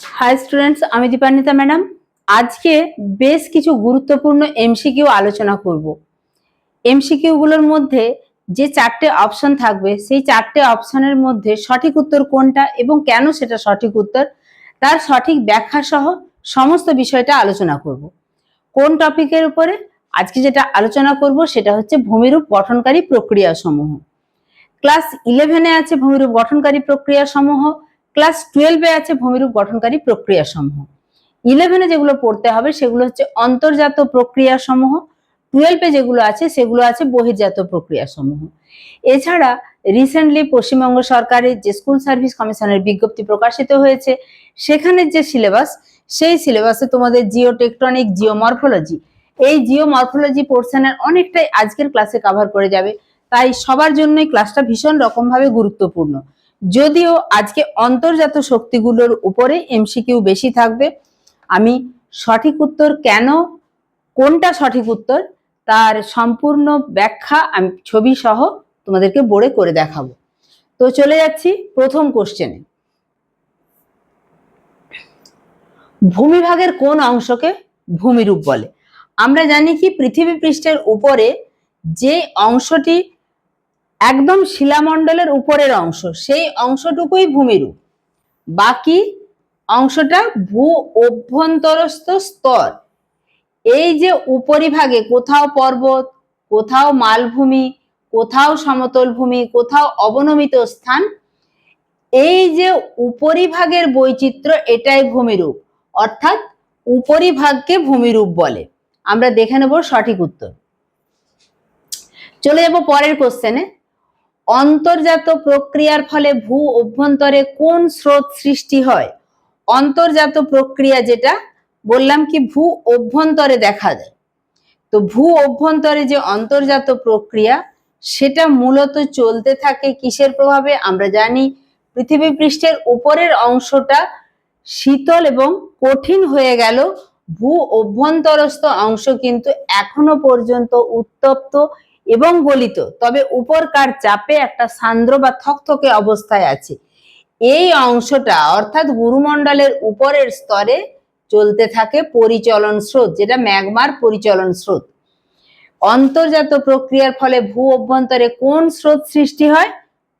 High students আমি Dipanwita madam. আজকে বেশ কিছু গুরুত্বপূর্ণ এমসিকিউ আলোচনা করব। এমসিকিউ গুলোর মধ্যে যে চারটে অপশন থাকবে, সেই চারটে অপশনের মধ্যে সঠিক উত্তর কোনটা এবং কেন সেটা সঠিক উত্তর, তার সঠিক ব্যাখ্যা সহ সমস্ত বিষয়টা আলোচনা করব। কোন টপিকের উপরে আজকে যেটা আলোচনা করব, সেটা হচ্ছে ভূমিরূপ গঠনকারী প্রক্রিয়া সমূহ ক্লাস ইলেভেনে আছে ভূমিরূপ গঠনকারী প্রক্রিয়া সমূহ ক্লাস টুয়েলভে আছে ভূমিরূপ গঠনকারী প্রক্রিয়া সমূহ। ইলেভেনে যেগুলো পড়তে হবে সেগুলো হচ্ছে অন্তর্জাত প্রক্রিয়া সমূহ। টুয়েলভে যেগুলো আছে সেগুলো আছে বহির্জাত প্রক্রিয়া সমূহ। এছাড়া রিসেন্টলি পশ্চিমবঙ্গ সরকারের যে স্কুল সার্ভিস কমিশনের বিজ্ঞপ্তি প্রকাশিত হয়েছে সেখানের যে সিলেবাস সেই সিলেবাসে তোমাদের জিও টেকটনিক জিও মরফোলজি এই জিও মরফোলজি পোর্শনের অনেকটাই আজকের ক্লাসে কভার করে যাবে। তাই সবার জন্যই ক্লাসটা ভীষণ রকমভাবে গুরুত্বপূর্ণ। যদিও আজকে অন্তর্জাত শক্তিগুলোর উপরে এমসিকিউ বেশি থাকবে, আমি সঠিক উত্তর কেন, কোনটা সঠিক উত্তর, তার সম্পূর্ণ ব্যাখ্যা আমি ছবি সহ তোমাদেরকে বোর্ডে করে দেখাবো। তো চলে যাচ্ছি প্রথম কোশ্চেনে ভূমিভাগের কোন অংশকে ভূমিরূপ বলে? আমরা জানি কি পৃথিবী পৃষ্ঠের উপরে যে অংশটি একদম শিলামণ্ডলের উপরের অংশ, সেই অংশটুকুই ভূমিরূপ। বাকি অংশটা ভূ অভ্যন্তরস্থ স্তর। এই যে উপরিভাগে কোথাও পর্বত, কোথাও মালভূমি, কোথাও সমতল ভূমি, কোথাও অবনমিত স্থান, এই যে উপরিভাগের বৈচিত্র্য এটাই ভূমিরূপ। অর্থাৎ উপরিভাগকে ভূমিরূপ বলে। আমরা দেখে নেব সঠিক উত্তর। চলে যাব পরের কোশ্চেনে অন্তর্জাত প্রক্রিয়ার ফলে ভূ অভ্যন্তরে কোন স্রোত সৃষ্টি হয়? অন্তর্জাত প্রক্রিয়া যেটা, বললাম কি ভূ অভ্যন্তরে দেখা যায়। তো ভূ অভ্যন্তরে যে অন্তর্জাত প্রক্রিয়া, সেটা মূলত চলতে থাকে কিসের প্রভাবে? আমরা জানি পৃথিবী পৃষ্ঠের উপরের অংশটা শীতল এবং কঠিন হয়ে গেল। ভূ অভ্যন্তরস্থ অংশ কিন্তু এখনও পর্যন্ত উত্তপ্ত এবং গলিত। তবে উপরকার চাপে একটা সান্দ্র বা থকথকে অবস্থায় আছে। এই অংশটা অর্থাৎ গুরুমণ্ডলের উপরের স্তরে চলতে থাকে পরিচলন স্রোত, যেটা ম্যাগমার পরিচলন স্রোত। অন্তর্জাত প্রক্রিয়ার ফলে ভূ অভ্যন্তরে কোন স্রোত সৃষ্টি হয়?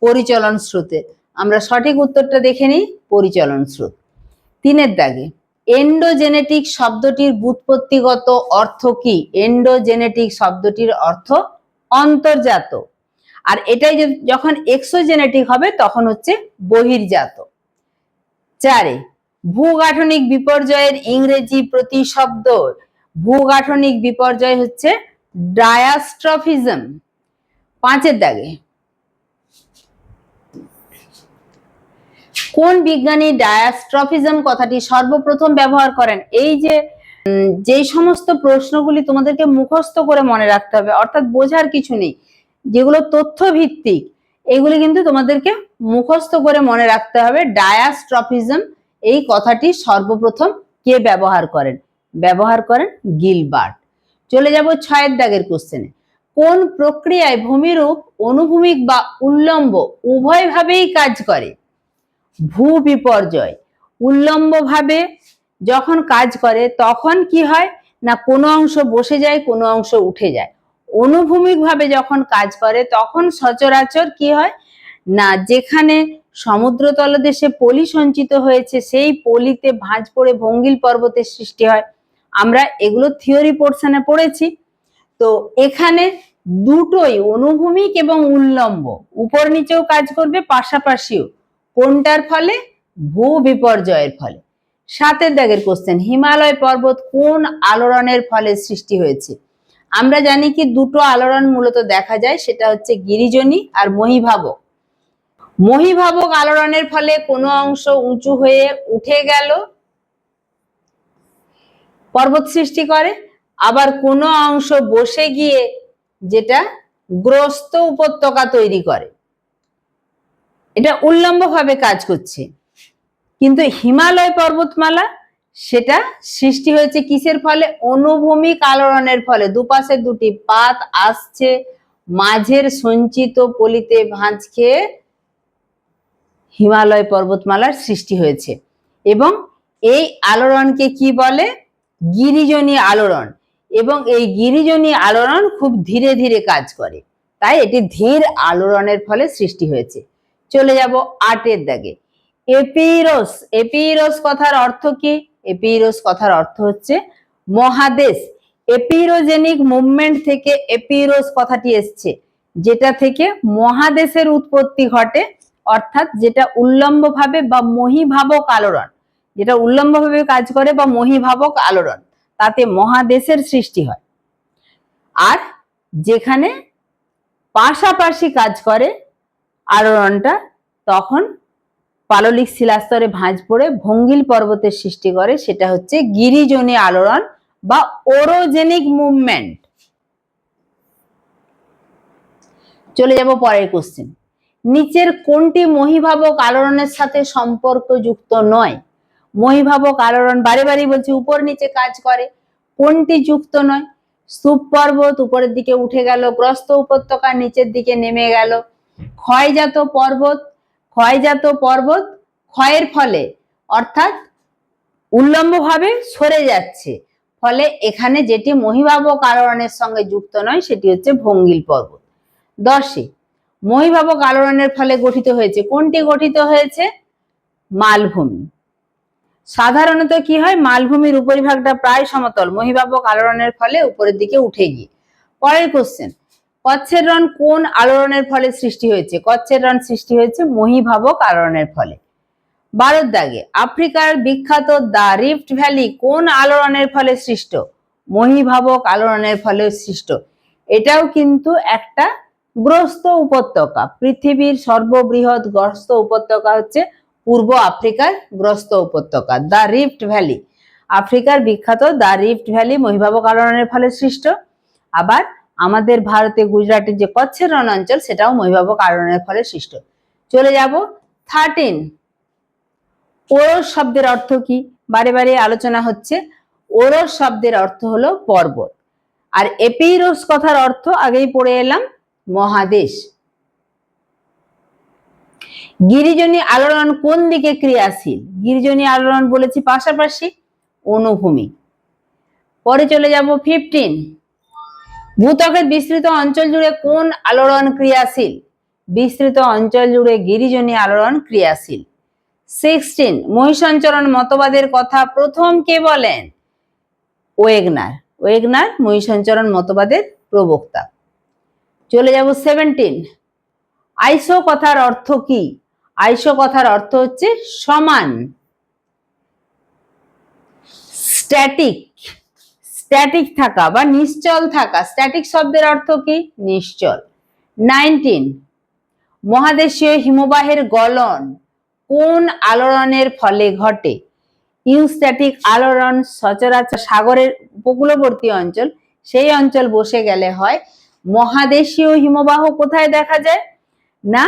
পরিচলন স্রোতের আমরা সঠিক উত্তরটা দেখে নিই, পরিচলন স্রোত। তিনের দাগে এন্ডোজেনেটিক শব্দটির বুৎপত্তিগত অর্থ কি? এন্ডোজেনেটিক শব্দটির অর্থ অন্তর্জাত। আর এটাই যখন এক্সোজেনেটিক হবে, তখন হচ্ছে বহির্জাত। চারে, ভূগাঠনিক বিপর্যয়ের ইংরেজি প্রতিশব্দ। ভূগাঠনিক বিপর্যয় হচ্ছে ডায়াস্ট্রফিজম। পাঁচের দাগে, কোন বিজ্ঞানী ডায়াস্ট্রফিজম কথাটি সর্বপ্রথম ব্যবহার করেন? এই যে যেই সমস্ত প্রশ্নগুলি তোমাদেরকে মুখস্থ করে মনে রাখতে হবে, অর্থাৎ বোঝার কিছু নেই, যেগুলো তথ্য ভিত্তিক এগুলি কিন্তু তোমাদেরকে মুখস্থ করে মনে রাখতে হবে। ডায়াস্ট্রফিজম, এই কথাটি সর্বপ্রথম কে ব্যবহার করেন? ব্যবহার করেন গিলবার্ট। চলে যাব ছয়ের দাগের কোশ্চেনে কোন প্রক্রিয়ায় ভূমিরূপ, অনুভূমিক বা উল্লম্ব উভয়ভাবেই কাজ করে? ভূ বিপর্যয়, উল্লম্বভাবে যখন কাজ করে তখন কি হয়? না, কোনো অংশ বসে যায়, কোনো অংশ উঠে যায়। অনুভূমিকভাবে যখন কাজ করে তখন সচরাচর কি হয়? না, যেখানে সমুদ্র তলদেশে পলি সঞ্চিত হয়েছে, সেই পলিতে ভাঁজ পড়ে ভঙ্গিল পর্বতের সৃষ্টি হয়। আমরা এগুলো থিওরি পোর্শনে পড়েছি। তো এখানে দুটোই অনুভূমিক এবং উল্লম্ব। উপর নিচেও কাজ করবে, পাশাপাশিও। কোনটার ফলে? ভূ বিপর্যয়ের ফলে। সাতের দাগের কোশ্চেন হিমালয় পর্বত কোন আলোড়নের ফলে সৃষ্টি হয়েছে? আমরা জানি কি দুটো আলোড়ন মূলত দেখা যায়, সেটা হচ্ছে গিরিজনী আর মহিভাবক। মহিভাবক আলোড়নের ফলে কোনো অংশ উঁচু হয়ে উঠে গেল, পর্বত সৃষ্টি করে, আবার কোনো অংশ বসে গিয়ে যেটা গ্রস্ত উপত্যকা তৈরি করে। এটা উল্লম্বভাবে কাজ করছে। কিন্তু হিমালয় পর্বতমালা, সেটা সৃষ্টি হয়েছে কিসের ফলে? অনুভূমিক আলোড়নের ফলে। দুপাশে দুটি পাত আসছে, মাঝের সঞ্চিত পলিতে ভাঁজ খেয়ে হিমালয় পর্বতমালার সৃষ্টি হয়েছে। এবং এই আলোড়নকে কি বলে? গিরিজনী আলোড়ন। এবং এই গিরিজনী আলোড়ন খুব ধীরে ধীরে কাজ করে। তাই এটি ধীর আলোড়নের ফলে সৃষ্টি হয়েছে। চলে যাব আটের দাগে। এপিরোস। এপিরোস কথার অর্থ কি? এপিরোস কথার অর্থ হচ্ছে মহাদেশ। এপিরোজেনিক মুভমেন্ট থেকে এপিরোস কথাটি এসছে, যেটা থেকে মহাদেশের উৎপত্তি ঘটে, অর্থাৎ যেটা উল্লম্বভাবে বা মহিভাবক আলোড়ন, যেটা উল্লম্বভাবে কাজ করে বা মহিভাবক আলোড়ন, তাতে মহাদেশের সৃষ্টি হয়। আর যেখানে পাশাপাশি কাজ করে আলোড়নটা, তখন পাললিক শিলাস্তরে ভাঁজ পড়ে ভঙ্গিল পর্বতের সৃষ্টি করে, সেটা হচ্ছে গিরিজনী আলোড়ন বা ওরোজেনিক মুভমেন্ট চলে যাব পরের কোশ্চেন নিচের কোনটি মহিভাবক আলোড়নের সাথে সম্পর্কযুক্ত নয়? মহিভাবক আলোড়ন বারে বারে বলছি, উপর নিচে কাজ করে। কোনটি যুক্ত নয়? স্তূপ পর্বত উপরের দিকে উঠে গেল, গ্রস্ত উপত্যকা নিচের দিকে নেমে গেল। ক্ষয়জাত পর্বত ক্ষয়জাত পর্বত ক্ষয়ের ফলে, অর্থাৎ উল্লম্বভাবে সরে যাচ্ছে। ফলে এখানে যেটি মহিভাবক আলোড়নের সঙ্গে যুক্ত নয়, সেটি হচ্ছে ভঙ্গিল পর্বত। দশে মহিভাবক আলোড়নের ফলে গঠিত হয়েছে। কোনটি গঠিত হয়েছে? মালভূমি। সাধারণত কি হয়? মালভূমির উপরিভাগটা প্রায় সমতল। মহিভাবক আলোড়নের ফলে উপরের দিকে উঠে গিয়ে। পরের কোশ্চেন কচ্ছের রণ কোন আলোড়নের ফলে সৃষ্টি হয়েছে? কচ্ছের রণ সৃষ্টি হয়েছে মহিভাবক আলোড়নের ফলে। বারোর দাগে, আফ্রিকার বিখ্যাত দা রিফট ভ্যালি কোন আলোড়নের ফলে সৃষ্ট? মহিভাবক আলোড়নের ফলে সৃষ্ট। এটাও কিন্তু একটা গ্রস্ত উপত্যকা। পৃথিবীর সর্ববৃহৎ গ্রস্ত উপত্যকা হচ্ছে পূর্ব আফ্রিকার গ্রস্ত উপত্যকা দা রিফট ভ্যালি। আফ্রিকার বিখ্যাত দা রিফট ভ্যালি মহিভাবক আলোড়নের ফলে সৃষ্ট। আবার আমাদের ভারতে গুজরাটের যে কচ্ছের রণ অঞ্চল সেটাও মহিভাবক কারণের ফলে সৃষ্ট। চলে যাব থার্টিন। ওরস শব্দের অর্থ কি? বারে বারে আলোচনা হচ্ছে, ওরস শব্দের অর্থ হলো পর্বত। আর এপিরোস কথার অর্থ, আগেই পড়ে এলাম, মহাদেশ। গিরিজনী আলোড়ন কোন দিকে ক্রিয়াশীল? গিরিজনী আলোড়ন বলেছি পাশাপাশি অনুভূমি। পরে চলে যাব ফিফটিন ভূত্বকের বিস্তৃত অঞ্চল জুড়ে কোন আলোড়ন ক্রিয়াশীল? বিস্তৃত অঞ্চল জুড়ে গিরিজনী আলোড়ন ক্রিয়াশীল। সিক্সটিন, মহিষঞ্চরণ মতবাদের কথা প্রথম কে বলেন? ওয়েগনার। ওয়েগনার মহিষঞ্চরণ মতবাদের প্রবক্তা। চলে যাব সেভেন্টিন। আইসো কথার অর্থ কি? আইসো কথার অর্থ হচ্ছে সমান। স্ট্যাটিক। স্ট্যাটিক থাকা বা নিশ্চল থাকা স্ট্যাটিক শব্দের অর্থ কি? নিশ্চল। নাইনটিন মহাদেশীয় হিমবাহের গলন কোন আলোড়নের ফলে ঘটে? ইউস্ট্যাটিক আলোড়ন সচরাচর সাগরের উপকূলবর্তী অঞ্চল, সেই অঞ্চল বসে গেলে হয় মহাদেশীয় হিমবাহ কোথায় দেখা যায়? না,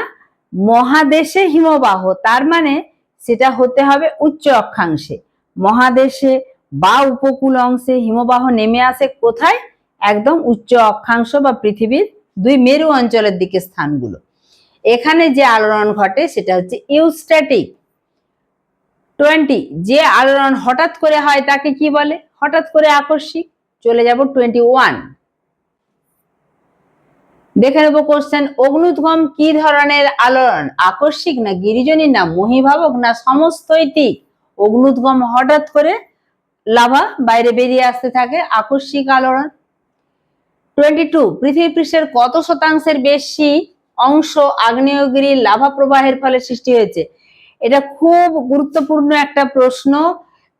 মহাদেশে হিমবাহ, তার মানে সেটা হতে হবে উচ্চ অক্ষাংশে। মহাদেশে বা উপকূল অংশে হিমবাহ নেমে আসে কোথায়? একদম উচ্চ অক্ষাংশ বা পৃথিবীর দুই মেরু অঞ্চলের দিকে স্থানগুলো। এখানে যে আলোড়ন ঘটে সেটা হচ্ছে ইউস্ট্যাটিক। টোয়েন্টি, যে আলোড়ন হঠাৎ করে হয় তাকে কি বলে? হঠাৎ করে আকস্মিক। চলে যাব টোয়েন্টি ওয়ান। দেখে নেব কোশ্চেন অগ্নুদ্গম কি ধরনের আলোড়ন? আকস্মিক না গিরিজনী না মহিভাবক না সমস্তৈতিক? অগ্নুদ্গম হঠাৎ করে লাভা বাইরে বেরিয়ে আসতে থাকে। আকস্মিক আলোড়ন। টোয়েন্টি টু পৃথিবী পৃষ্ঠের কত শতাংশের বেশি অংশ আগ্নেয়গিরি লাভা প্রবাহের ফলে সৃষ্টি হয়েছে? এটা খুব গুরুত্বপূর্ণ একটা প্রশ্ন।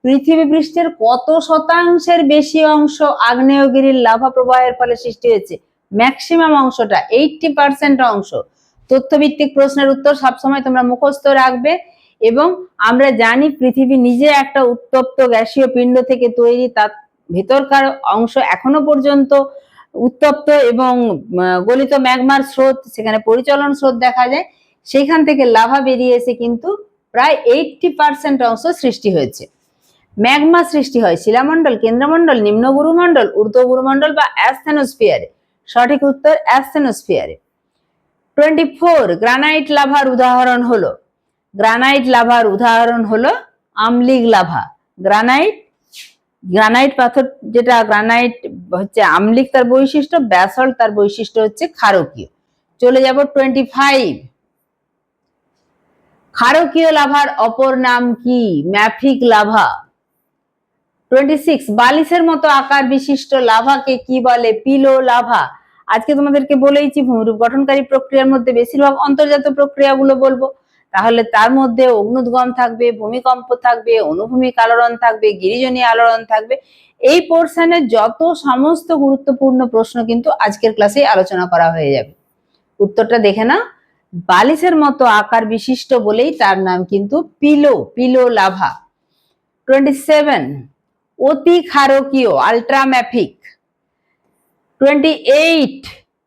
পৃথিবী পৃষ্ঠের কত শতাংশের বেশি অংশ আগ্নেয়গিরির লাভা প্রবাহের ফলে সৃষ্টি হয়েছে? ম্যাক্সিমাম অংশটা এইটটি পার্সেন্ট অংশ। তথ্যভিত্তিক প্রশ্নের উত্তর সবসময় তোমরা মুখস্থ রাখবে। এবং আমরা জানি পৃথিবী নিজে একটা উত্তপ্ত গ্যাসীয় পিণ্ড থেকে তৈরি, তার ভেতরকার অংশ এখনও পর্যন্ত উত্তপ্ত এবং গলিত ম্যাগমার স্রোত, সেখানে পরিচলন স্রোত দেখা যায়, সেখান থেকে লাভা বেরিয়ে এসে কিন্তু প্রায় এইটটি পার্সেন্ট অংশ সৃষ্টি হয়েছে। ম্যাগমা সৃষ্টি হয় শিলামণ্ডল, কেন্দ্রমণ্ডল, নিম্ন গুরুমণ্ডল, ঊর্ধ্ব গুরুমণ্ডল বা অ্যাস্থেনোস্ফিয়ারে। সঠিক উত্তর অ্যাস্থেনোস্ফিয়ারে। টোয়েন্টি ফোর গ্রানাইট লাভার উদাহরণ হলো। গ্রানাইট লাভার উদাহরণ হলো আমলিগ লাভা। গ্রানাইট গ্রানাইট পাথর যেটা গ্রানাইট হচ্ছে আমলিক তার বৈশিষ্ট্য ব্যাসল্ট তার বৈশিষ্ট্য হচ্ছে ক্ষারকীয়। চলে যাব টোয়েন্টি ফাইভ ক্ষারকীয় লাভার অপর নাম কি? ম্যাফিক লাভা। টোয়েন্টি সিক্স বালিশের মতো আকার বিশিষ্ট লাভাকে কি বলে? Pillow lava. আজকে তোমাদেরকে বলেইছি ভূমিরূপ গঠনকারী প্রক্রিয়ার মধ্যে বেশিরভাগ অন্তর্জাত প্রক্রিয়াগুলো বলব। তাহলে তার মধ্যে অগ্নুদ্গম থাকবে, ভূমিকম্প থাকবে, অনুভূমিক আলোড়ন থাকবে গিরিজনী আলোড়ন থাকবে। এই পোর্শনের যত সমস্ত গুরুত্বপূর্ণ প্রশ্ন কিন্তু আজকের ক্লাসে আলোচনা করা হয়ে যাবে। উত্তরটা দেখে না বালিশের মতো আকার বিশিষ্ট বলেই তার নাম কিন্তু pillow pillow lava. Twenty seven অতি ক্ষারকীয় আলট্রাম্যাফিক টোয়েন্টি এইট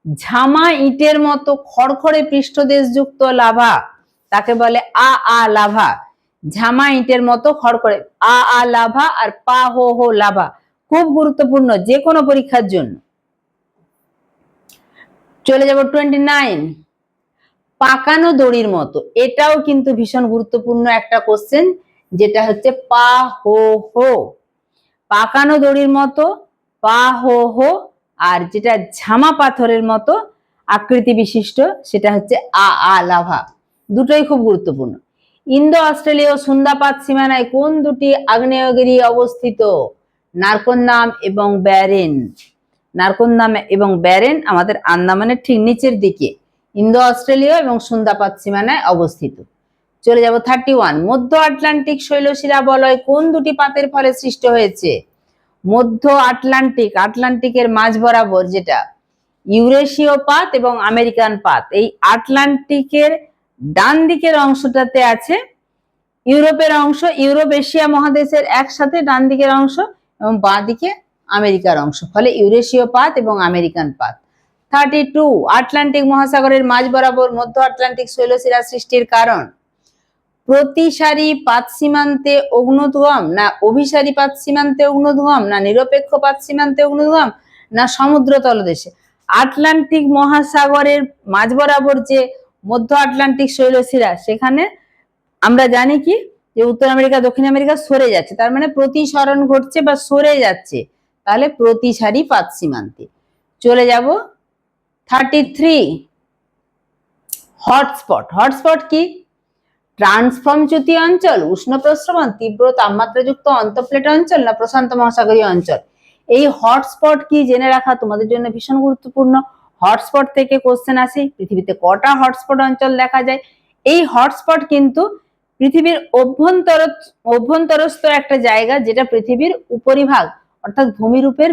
ঝামা ইটের মতো খড়খড়ে পৃষ্ঠদেশযুক্ত লাভা। তাকে বলে আ আ, লাভা। ঝামা ইটের মতো খড় করে, আ আ, লাভা আর পা, হো হো, লাভা। খুব গুরুত্বপূর্ণ যে কোনো পরীক্ষার জন্য। চলে যাব টোয়েন্টি নাইন পাকানো দড়ির মতো। এটাও কিন্তু ভীষণ গুরুত্বপূর্ণ একটা কোশ্চেন যেটা হচ্ছে পা, হো হো। পাকানো দড়ির মতো, পা, হো হো, আর যেটা ঝামা পাথরের মতো আকৃতি বিশিষ্ট সেটা হচ্ছে আ আ, লাভা। দুটোই খুব গুরুত্বপূর্ণ। ইন্দো, অস্ট্রেলীয়, সুন্দাপাত সীমানায় কোন দুটি আগ্নেয়গিরি অবস্থিত? নারকন্দাম এবং ব্যারেন। নারকন্দাম এবং ব্যারেন আমাদের আন্দামানের ঠিক নিচের দিকে, ইন্দো, অস্ট্রেলীয় এবং সুন্দাপাত সীমানায় অবস্থিত। চলে যাব থার্টি ওয়ান। মধ্য আটলান্টিক শৈলশিরা বলয় কোন দুটি পাতের ফলে সৃষ্ট হয়েছে? মধ্য আটলান্টিক, আটলান্টিকের মাঝ বরাবর যেটা, ইউরেশীয় পাত এবং আমেরিকান পাত। এই আটলান্টিকের ডান দিকের অংশটাতে আছে, ইউরোপের অংশ, ইউরোপ, এশিয়া মহাদেশের একসাথে ডান দিকের অংশ এবং বাঁ দিকে আমেরিকার অংশ, ফলে ইউরেশীয় পাত এবং আমেরিকান পাত। থার্টি টু, আটলান্টিক মহাসাগরের মাঝ বরাবর মধ্য আটলান্টিক শৈলশিরা সৃষ্টির কারণ। প্রতিসারি পাত সীমান্তে অগ্নুদ্গম না অভিসারী পাত সীমান্তে অগ্নুদ্গম না নিরপেক্ষ পাত সীমান্তে অগ্নুদ্গম না সমুদ্র তলদেশে আটলান্টিক মহাসাগরের মাঝ বরাবর যে মধ্য আটলান্টিক শৈলশিরা সেখানে আমরা জানি কি যে উত্তর আমেরিকা, দক্ষিণ আমেরিকা সরে যাচ্ছে। তার মানে প্রতিসরণ ঘটছে বা সরে যাচ্ছে। তাহলে প্রতিসারি পাত সীমান্তে। চলে যাব থার্টি থ্রি হটস্পট হটস্পট কি ট্রান্সফর্মচ্যুতি অঞ্চল, উষ্ণ প্রশ্রবণ তীব্র তাপমাত্রাযুক্ত অন্তঃপ্লেট অঞ্চল না প্রশান্ত মহাসাগরীয় অঞ্চল? এই হটস্পট কি? জেনে রাখা তোমাদের জন্য ভীষণ গুরুত্বপূর্ণ। হটস্পট থেকে কোশ্চেন আসে, পৃথিবীতে কটা হটস্পট অঞ্চল দেখা যায়? এই হটস্পট কিন্তু পৃথিবীর অভ্যন্তর অভ্যন্তরস্থ একটা জায়গা যেটা পৃথিবীর উপরিভাগ, অর্থাৎ ভূমিরূপের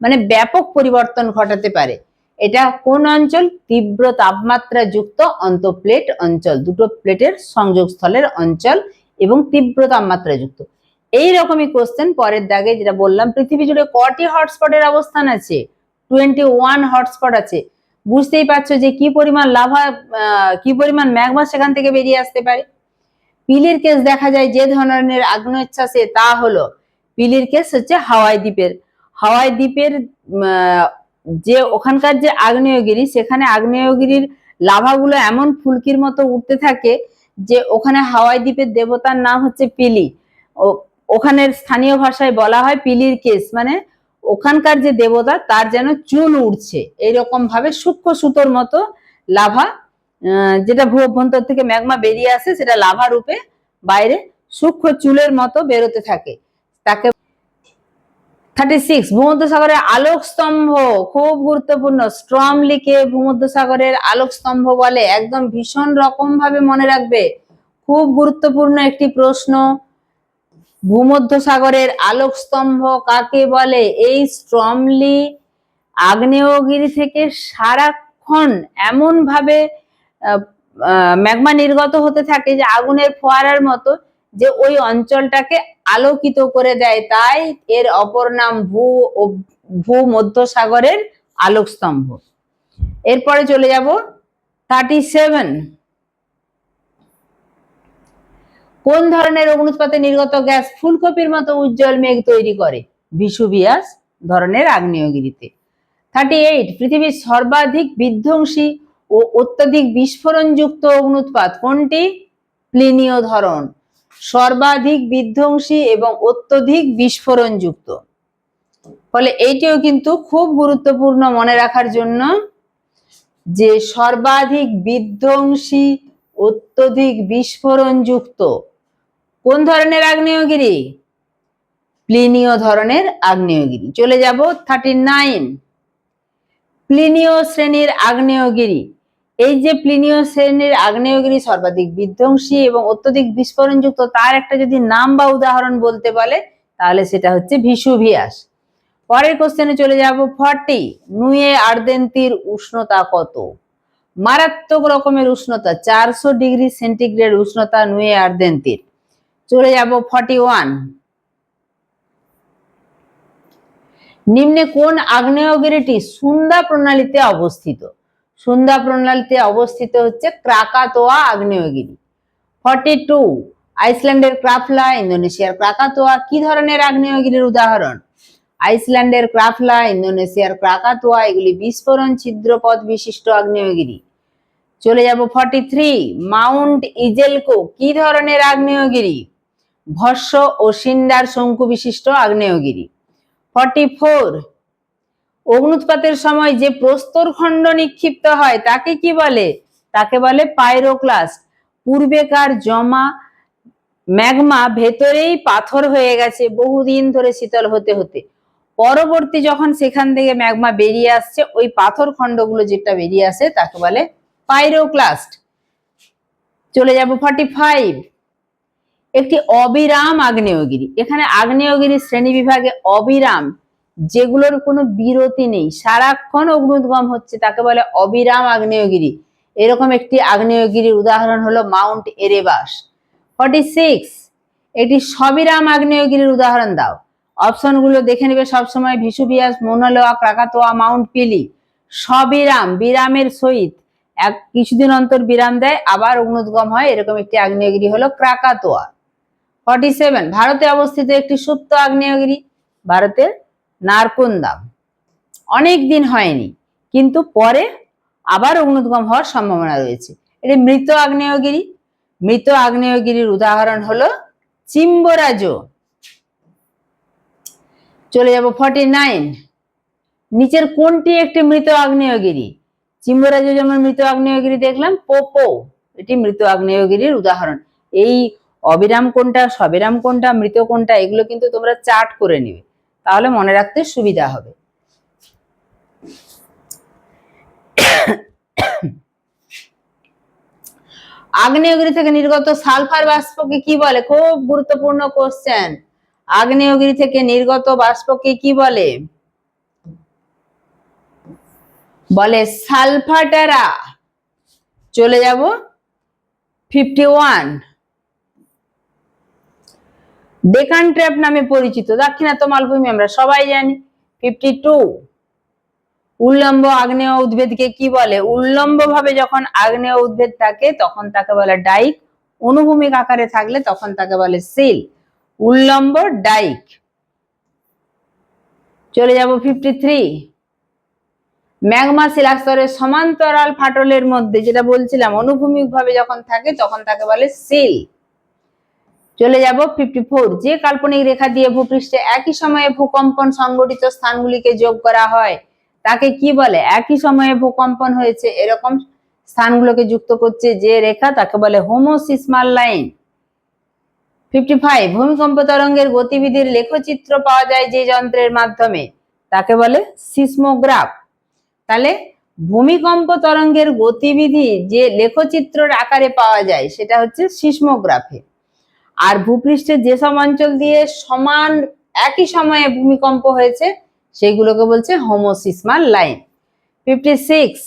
মানে ব্যাপক পরিবর্তন ঘটাতে পারে। এটা কোন অঞ্চল? তীব্র তাপমাত্রা যুক্ত অন্তঃপ্লেট অঞ্চল, দুটো প্লেটের সংযোগস্থলের অঞ্চল এবং তীব্র তাপমাত্রা যুক্ত। এই রকমই কোশ্চেন পরের দাগে যেটা বললাম, পৃথিবী জুড়ে কটি হটস্পটের অবস্থান আছে? টোয়েন্টি ওয়ান হটস্পট আছে। বুঝতেই পারছ যে কি পরিমাণ লাভা কি পরিমাণ ম্যাগমা সেখান থেকে বেরিয়ে আসতে পারে। পিলির কেস দেখা যায় যে ধরনের আগ্নেয়চ্ছ্বাসে তা হলো পিলির কেস হচ্ছে হাওয়াই দ্বীপের। হাওয়াই দ্বীপের যে ওখানকার যে আগ্নেয়গিরি, সেখানে আগ্নেয়গিরির লাভাগুলো এমন ফুলকির মতো উঠতে থাকে যে ওখানে হাওয়াই দ্বীপের দেবতার নাম হচ্ছে পিলি। ওখানের স্থানীয় ভাষায় বলা হয় পিলির কেস মানে ওখানকার যে দেবতা, তার যেন চুল উঠছে এইরকম ভাবে সূক্ষ্ম সুতোর মতো লাভা যেটা ভূ অভ্যন্তর থেকে ম্যাগমা বেরিয়ে আসে, সেটা লাভা রূপে বাইরে সূক্ষ্ম চুলের মতো বেরোতে থাকে। তাকে থার্টি সিক্স ভূমধ্যসাগরের আলোক স্তম্ভ, খুব গুরুত্বপূর্ণ। স্ট্রমলিকে ভূমধ্যসাগরের আলোক স্তম্ভ বলে, একদম ভীষণ রকম ভাবে মনে রাখবে। খুব গুরুত্বপূর্ণ একটি প্রশ্ন। ভূমধ্যসাগরের আলোক স্তম্ভ কাকে বলে? এই স্ট্রমলি আগ্নেয়গিরি থেকে সারাক্ষণ এমন ভাবে ম্যাগমা নির্গত হতে থাকে যে আগুনের ফোয়ারার মতো যে ওই অঞ্চলটাকে আলোকিত করে দেয়। তাই এর অপর নাম ভূ ভূমধ্যসাগরের আলোক স্তম্ভ এরপরে চলে যাব থার্টি সেভেন কোন ধরনের অগ্নুৎপাতে নির্গত গ্যাস ফুলকপির মতো উজ্জ্বল মেঘ তৈরি করে? ভিসুভিয়াস ধরনের আগ্নেয়গিরিতে। থার্টি এইট পৃথিবীর সর্বাধিক বিধ্বংসী ও অত্যাধিক বিস্ফোরণযুক্ত অগ্নুৎপাত কোনটি? প্লিনীয় ধরন। সর্বাধিক বিধ্বংসী এবং অত্যধিক বিস্ফোরণযুক্ত। ফলে এইটিও কিন্তু খুব গুরুত্বপূর্ণ মনে রাখার জন্য যে সর্বাধিক বিধ্বংসী, অত্যধিক বিস্ফোরণযুক্ত কোন ধরনের আগ্নেয়গিরি? প্লিনীয় ধরনের আগ্নেয়গিরি। চলে যাব থার্টি নাইন প্লিনীয় শ্রেণির আগ্নেয়গিরি। এই যে প্লিনীয় শ্রেণির আগ্নেয়গিরি সর্বাধিক বিধ্বংসী এবং অত্যধিক বিস্ফোরণযুক্ত, তার একটা যদি নাম বা উদাহরণ বলতে বলে, তাহলে সেটা হচ্ছে ভিসুভিয়াস। পরের কোশ্চেনে চলে যাব ফর্টি নুয়ে আর্দেন্তির উষ্ণতা কত? মারাত্মক রকমের উষ্ণতা, চারশো ডিগ্রি সেন্টিগ্রেড উষ্ণতা নুয়ে আর্দেন্তির। চলে যাব ফর্টি ওয়ান নিম্নে কোন আগ্নেয়গিরিটি সুন্দা প্রণালীতে অবস্থিত? সুন্দা প্রণালীতে অবস্থিত হচ্ছে ক্রাকাতোয়া আগ্নেয়গিরি। ফর্টি টু আইসল্যান্ডের ক্রাফলা, ইন্দোনেশিয়ার ক্রাকাতোয়া, কি ধরনের আগ্নেয়গিরির উদাহরণ? আইসল্যান্ডের ক্রাফলা, ইন্দোনেশিয়ার ক্রাকাতোয়া, এগুলি বিস্ফোরণ ছিদ্রপথ বিশিষ্ট আগ্নেয়গিরি। চলে যাব ফর্টি থ্রি মাউন্ট ইজেলকো, কি ধরনের আগ্নেয়গিরি? ভস্য ও সিন্ডার শঙ্কু বিশিষ্ট আগ্নেয়গিরি। Forty four. অগ্নুৎপাতের সময় যে প্রস্তর খণ্ড নিক্ষিপ্ত হয়, তাকে কি বলে? তাকে বলে পাইরোক্লাস্ট। পূর্বেকার জমা ম্যাগমা ভেতরেই পাথর হয়ে গেছে বহুদিন ধরে শীতল হতে হতে। পরবর্তী যখন সেখান থেকে ম্যাগমা বেরিয়ে আসছে, ওই পাথর খণ্ডগুলো যেটা বেরিয়ে আসে, তাকে বলে পাইরোক্লাস্ট। চলে যাব ফর্টি ফাইভ। একটি অবিরাম আগ্নেয়গিরি। এখানে আগ্নেয়গিরি শ্রেণি বিভাগে অবিরাম, যেগুলোর কোনো বিরতি নেই। সারাক্ষণ অগ্নুদ্গম হচ্ছে, তাকে বলে অবিরাম আগ্নেয়গিরি। এরকম একটি আগ্নেয়গিরির উদাহরণ হলো মাউন্ট এরেবাস। ফর্টি সিক্স, এটি সবিরাম আগ্নেয়গিরির উদাহরণ দাও। অপশনগুলো দেখে নেবে সবসময়। Vesuvius, মোনালোয়া, ক্রাকাতোয়া, Mount পিলি। সবিরাম, বিরামের সহিত। এক কিছুদিন অন্তর বিরাম দেয়, আবার অগ্নুদ্গম হয়। এরকম একটি আগ্নেয়গিরি হলো ক্রাকাতোয়া। ফর্টি সেভেন ভারতে অবস্থিত একটি সুপ্ত আগ্নেয়গিরি, ভারতের নারকুন্দাম। অনেক দিন হয়নি, কিন্তু পরে আবার অগ্নুদ্গম হওয়ার সম্ভাবনা রয়েছে। এটি মৃত আগ্নেয়গিরি। মৃত আগ্নেয়গিরির উদাহরণ হলো চিম্বরাজ। চলে যাব ফর্টি নাইন নিচের কোনটি একটি মৃত আগ্নেয়গিরি? চিম্বরাজ যেমন মৃত আগ্নেয়গিরি দেখলাম, পোপো, এটি মৃত আগ্নেয়গিরির উদাহরণ। এই অবিরাম কোনটা, সবিরাম কোনটা, মৃত কোনটা, এগুলো কিন্তু তোমরা চার্ট করে নিবে। তাহলে মনে রাখতে সুবিধা হবে। আগ্নেয়গিরি থেকে নির্গত সালফার বাষ্পকে কি বলে? খুব গুরুত্বপূর্ণ কোশ্চেন আগ্নেয়গিরি থেকে নির্গত বাষ্পকে কি বলে? বলে সালফাটারা। চলে যাব ফিফটি ওয়ান ডেকান ট্র্যাপ নামে পরিচিত। দাক্ষিণাত্য মালভূমি আমরা সবাই জানি। ফিফটি টু উল্লম্ব আগ্নেয় উদ্ভিদকে কি বলে? উল্লম্ব ভাবে যখন আগ্নেয় উদ্ভিদ থাকে, তখন তাকে বলে ডাইক। অনুভূমিক আকারে থাকলে তখন তাকে বলে সিল। উল্লম্ব ডাইক। চলে যাব ফিফটি থ্রি ম্যাগমা শিলাস্তরের সমান্তরাল ফাটলের মধ্যে, যেটা বলছিলাম অনুভূমিক ভাবে যখন থাকে, তখন তাকে বলে সিল। চলে যাব ফিফটি ফোর যে কাল্পনিক রেখা দিয়ে ভূপৃষ্ঠে একই সময়ে ভূকম্পন সংগঠিত স্থানগুলিকে যোগ করা হয়, তাকে কি বলে? একই সময়ে ভূকম্পন হয়েছে, এরকম স্থানগুলোকে যুক্ত করছে যে রেখা, তাকে বলে হোমোসিসমাল লাইন। ফিফটি ফাইভ ভূমিকম্প তরঙ্গের গতিবিধির লেখচিত্র পাওয়া যায় যে যন্ত্রের মাধ্যমে, তাকে বলে সিসমোগ্রাফ। তাহলে ভূমিকম্প তরঙ্গের গতিবিধি যে লেখচিত্রের আকারে পাওয়া যায়, সেটা হচ্ছে সিসমোগ্রাফে। আর ভূপৃষ্ঠের যেসব অঞ্চল দিয়ে সমান একই সময়ে ভূমিকম্প হয়েছে, সেগুলোকে বলছে homoseismal line fifty six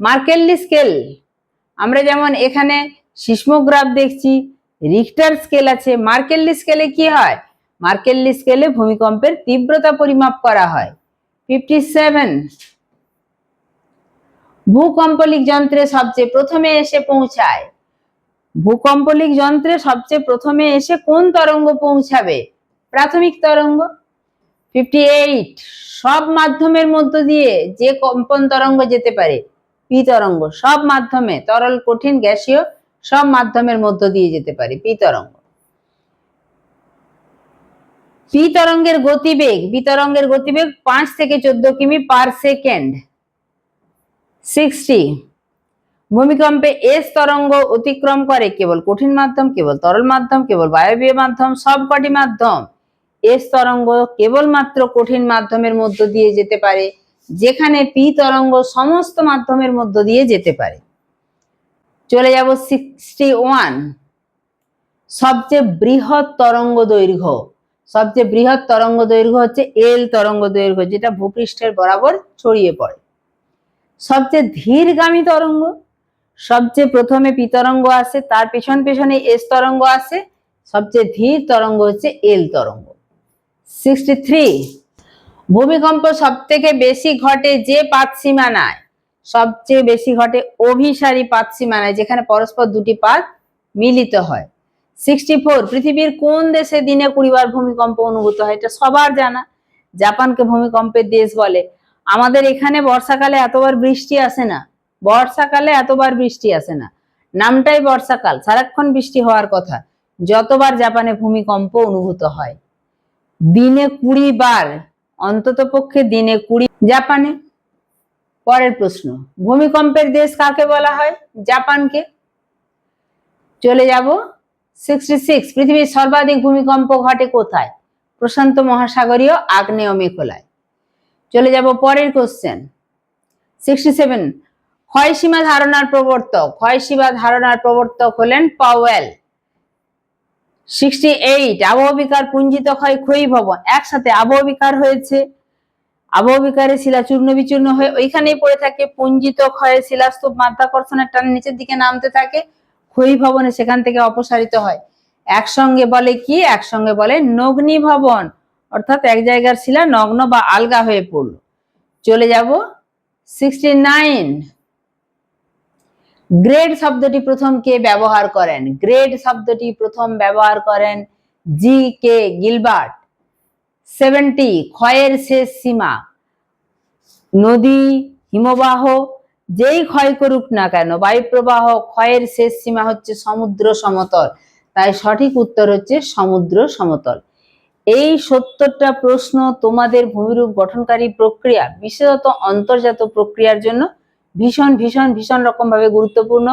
Mercalli scale আমরা যেমন এখানে সিসমোগ্রাফ দেখছি রিক্টার স্কেল আছে মার্কেল্লি স্কেলে কি হয়? মার্কেল্লি স্কেলে ভূমিকম্পের তীব্রতা পরিমাপ করা হয়। ফিফটি সেভেন ভূকম্পলিক যন্ত্রে সবচেয়ে প্রথমে এসে পৌঁছায়। ভূকম্পলিক যন্ত্রে সবচেয়ে প্রথমে এসে কোন তরঙ্গ পৌঁছাবে? প্রাথমিক তরঙ্গ? ফিফটি এইট সব মাধ্যমের মধ্য দিয়ে যে কম্পন তরঙ্গ যেতে পারে পি তরঙ্গ, সব মাধ্যমে, তরল, কঠিন, গ্যাসীয়, সব মাধ্যমের মধ্য দিয়ে যেতে পারে পি তরঙ্গ। পি তরঙ্গের গতিবেগ বি তরঙ্গের গতিবেগ পাঁচ থেকে চোদ্দ কিমি পার সেকেন্ড। সিক্সটি ভূমিকম্পে এস তরঙ্গ অতিক্রম করে কেবল কঠিন মাধ্যম, কেবল তরল মাধ্যম, কেবল বায়বীয় মাধ্যম, সবকটি মাধ্যম। এস তরঙ্গ কেবলমাত্র কঠিন মাধ্যমের মধ্য দিয়ে যেতে পারে, যেখানে পি তরঙ্গ সমস্ত মাধ্যমের মধ্য দিয়ে যেতে পারে। চলে যাব সিক্সটি ওয়ান সবচেয়ে বৃহৎ তরঙ্গ দৈর্ঘ্য। সবচেয়ে বৃহৎ তরঙ্গ দৈর্ঘ্য হচ্ছে এল তরঙ্গ দৈর্ঘ্য, যেটা ভূপৃষ্ঠের বরাবর ছড়িয়ে পড়ে। সবচেয়ে ধীরগামী তরঙ্গ সবচেয়ে প্রথমে পি তরঙ্গ আসে, তার পেছন পেছনে এস তরঙ্গ আসে, সবচেয়ে ধীর তরঙ্গ হচ্ছে এল তরঙ্গ। সিক্সটি থ্রি ভূমিকম্প সব থেকে বেশি ঘটে যে পাত সীমানায়, সবচেয়ে বেশি ঘটে অভিসারী পাত সীমানায়, যেখানে পরস্পর দুটি পাত মিলিত হয়। সিক্সটি ফোর পৃথিবীর কোন দেশে দিনে কুড়িবার ভূমিকম্প অনুভূত হয়, এটা সবার জানা। জাপানকে ভূমিকম্পের দেশ বলে। আমাদের এখানে বর্ষাকালে এতবার বৃষ্টি আসে না। বর্ষাকালে এতবার বৃষ্টি আসে না। নামটাই বর্ষাকাল, সারাক্ষণ বৃষ্টি হওয়ার কথা। যতবার জাপানে ভূমিকম্প অনুভূত হয়। দিনে কুড়ি বার, অন্তত পক্ষে দিনে কুড়ি জাপানে। পরের প্রশ্ন, ভূমিকম্পের দেশ কাকে বলা হয়? জাপানকে। চলে যাব। সিক্সটি সিক্স পৃথিবীর সর্বাধিক ভূমিকম্প ঘটে কোথায়? প্রশান্ত মহাসাগরীয় আগ্নেয় মেঘলায় চলে যাব পরের কোশ্চেন সিক্সটি সেভেন ক্ষয়সীমা ধারণার প্রবর্তক, ক্ষয়সীমা ধারণার প্রবর্তক হলেন পাওয়েল। সিক্সটি এইট আবহবিকার পুঞ্জিত ক্ষয় ক্ষয়ীভবন একসাথে আবহবিকার হয়েছে। আবহবিকারে শিলা চূর্ণ বিচূর্ণ হয়ে ওইখানেই পড়ে থাকে। পুঞ্জিত ক্ষয়ে শিলাস্তূপ মাধ্যাকর্ষণের টান নিচের দিকে নামতে থাকে। ক্ষয়ীভবনে সেখান থেকে অপসারিত হয়। একসঙ্গে বলে কি? একসঙ্গে বলে নগ্নি ভবন। অর্থাৎ এক জায়গার শিলা নগ্ন বা আলগা হয়ে পড়ল। চলে যাব সিক্সটি নাইন গ্রেড শব্দটি প্রথম কে ব্যবহার করেন? গ্রেড শব্দটি প্রথম ব্যবহার করেন জি কে গিলবার্ট। সেভেন্টি, ক্ষয়ের শেষ সীমা। নদী, হিমবাহ, যেই ক্ষয় করুক না কেন, বায়ুপ্রবাহ, ক্ষয়ের শেষ সীমা হচ্ছে সমুদ্র সমতল। তাই সঠিক উত্তর হচ্ছে সমুদ্র সমতল। এই সত্তরটা প্রশ্ন তোমাদের ভূমিরূপ গঠনকারী প্রক্রিয়া, বিশেষত অন্তর্জাত প্রক্রিয়ার জন্য ভীষণ ভীষণ ভীষণ রকম ভাবে গুরুত্বপূর্ণ।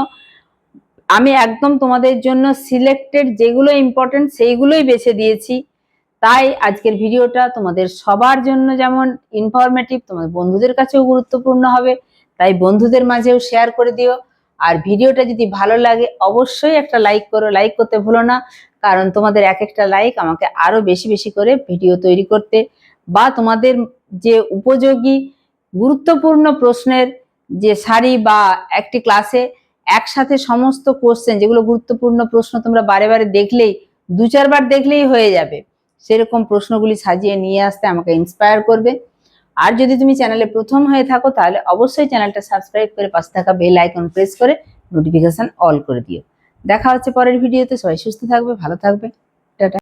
আমি একদম তোমাদের জন্য সিলেক্টেড যেগুলো ইম্পর্টেন্ট সেইগুলোই বেছে দিয়েছি। তাই আজকের ভিডিওটা তোমাদের সবার জন্য যেমন ইনফরমেটিভ তোমাদের বন্ধুদের কাছেও গুরুত্বপূর্ণ হবে, তাই বন্ধুদের মাঝেও শেয়ার করে দিও। আর ভিডিওটা যদি ভালো লাগে, অবশ্যই একটা লাইক করো। লাইক করতে ভুলো না, কারণ তোমাদের এক একটা লাইক আমাকে আরও বেশি বেশি করে ভিডিও তৈরি করতে বা তোমাদের যে উপযোগী, গুরুত্বপূর্ণ প্রশ্নের যে সারি বা একটি ক্লাসে একসাথে সমস্ত কোশ্চেন যেগুলো গুরুত্বপূর্ণ প্রশ্ন তোমরা বারে বারে দেখলেই, দু চারবার দেখলেই হয়ে যাবে। সেরকম প্রশ্নগুলি সাজিয়ে নিয়ে আসতে আমাকে ইন্সপায়ার করবে। আর যদি তুমি চ্যানেলে প্রথম হয়ে থাকো, তাহলে অবশ্যই চ্যানেলটা সাবস্ক্রাইব করে পাশে থাকা বেল আইকন প্রেস করে নোটিফিকেশন অল করে দিও। দেখা হচ্ছে পরের ভিডিওতে সবাই সুস্থ থাকবে, ভালো থাকবে।